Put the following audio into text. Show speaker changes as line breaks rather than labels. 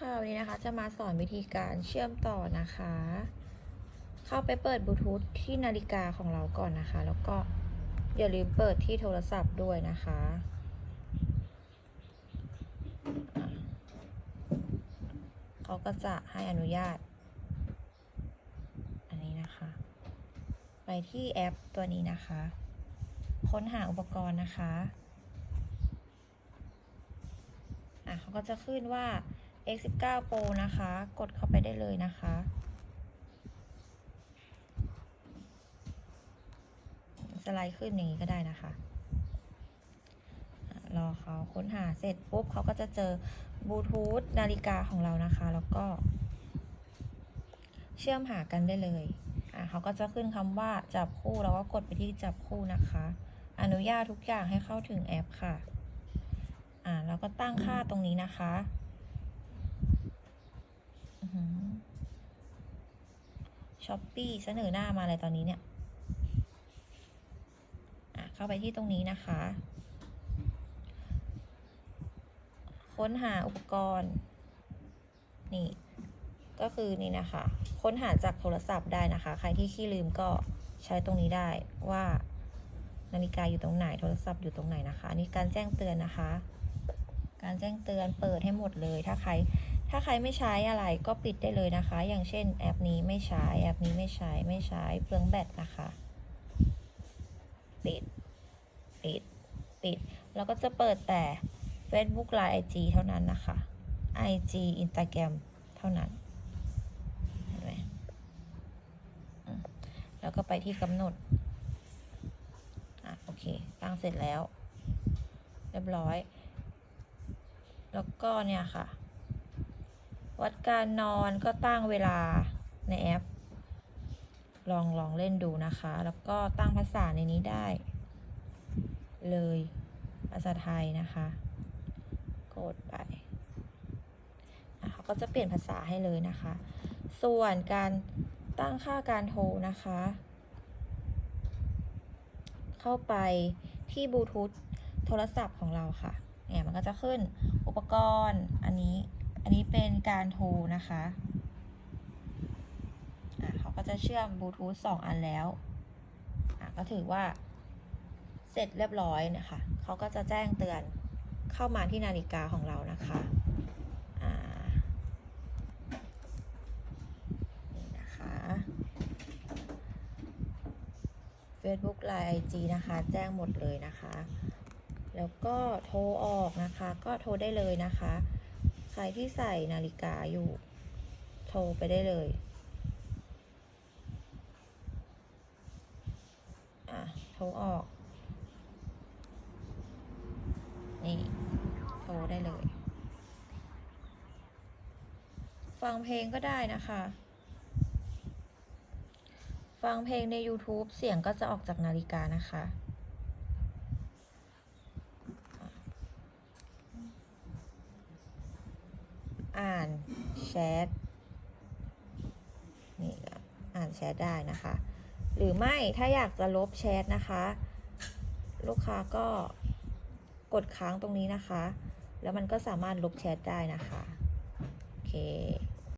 ค่ะวันนี้นะคะจะมาสอนวิธีการเชื่อมต่อนะคะ เข้าไปเปิดบลูทูธที่นาฬิกาของเราก่อนนะคะ แล้วก็อย่าลืมเปิดที่โทรศัพท์ด้วยนะคะ เขาก็จะให้อนุญาต อันนี้นะคะ ไปที่แอปตัวนี้นะคะ ค้นหาอุปกรณ์นะคะอะเขาก็จะขึ้นว่า X19 Pro นะคะ กดเข้าไปได้เลยนะคะ สไลด์ขึ้นอย่างนี้ก็ได้นะคะ รอเขาค้นหาเสร็จปุ๊บเขาก็จะเจอบลูทูธนาฬิกาของเรานะคะ แล้วก็ เชื่อมหากันได้เลย อะเขาก็จะขึ้นคำว่าจับคู่แล้วก็กดไปที่จับคู่นะคะ อนุญาตทุกอย่างให้เข้าถึงแอปค่ะ อ่าแล้วก็ตั้งค่าตรงนี้นะคะ ช้อปปี้เสนอหน้ามาอะไรตอนนี้เนี่ยอะเข้าไปที่ตรงนี้นะคะ ค้นหาอุปกรณ์ นี่ ก็คือนี่นะคะ ค้นหาจากโทรศัพท์ได้นะคะ ใครที่ขี้ลืมก็ใช้ตรงนี้ได้ว่านาฬิกาอยู่ตรงไหน โทรศัพท์อยู่ตรงไหนนะคะ นี่การแจ้งเตือนนะคะ การแจ้งเตือนเปิดให้หมดเลย ถ้าใคร ถ้าใครไม่ใช้อะไรก็ปิดได้เลยนะคะ อย่างเช่นแอปนี้ไม่ใช้แอปนี้ไม่ใช้ไม่ใช้เปลืองแบตนะคะปิดปิดปิด แล้วก็จะเปิดแต่ Facebook Line IG เท่านั้นนะคะ IG Instagram เท่านั้นเห็นไหมแล้วก็ไปที่กำหนดอะโอเค ตั้งเสร็จแล้ว เรียบร้อย แล้วก็เนี่ยค่ะ วัดการนอนก็ตั้งเวลาในแอป ลองลองเล่นดูนะคะ แล้วก็ตั้งภาษาในนี้ได้ เลยภาษาไทยนะคะ กดไปเขาก็จะเปลี่ยนภาษาให้เลยนะคะ ส่วนการตั้งค่าการโทรนะคะ เข้าไปที่บลูทูธโทรศัพท์ของเราค่ะเนี่ยมันก็จะขึ้นอุปกรณ์อันนี้ อันนี้เป็นการโทรนะคะะเขาก็จะเชื่อมบลูทูธสองอันแล้ว ก็ถือว่าเสร็จเรียบร้อยนะคะ เขาก็จะแจ้งเตือนเข้ามาที่นาฬิกาของเรานะคะนี่นะคะ Facebook Line IG นะคะ แจ้งหมดเลยนะคะ แล้วก็โทรออกนะคะ ก็โทรได้เลยนะคะ ใครที่ใส่นาฬิกาอยู่ โทรไปได้เลยอะโทรออก นี่ โทรได้เลย ฟังเพลงก็ได้นะคะ ฟังเพลงใน YouTube เสียงก็จะออกจากนาฬิกานะคะ อ่านแชทนี่อ่านแชทได้นะคะ หรือไม่ถ้าอยากจะลบแชทนะคะ ลูกค้าก็กดค้างตรงนี้นะคะ แล้วมันก็สามารถลบแชทได้นะคะ โอเค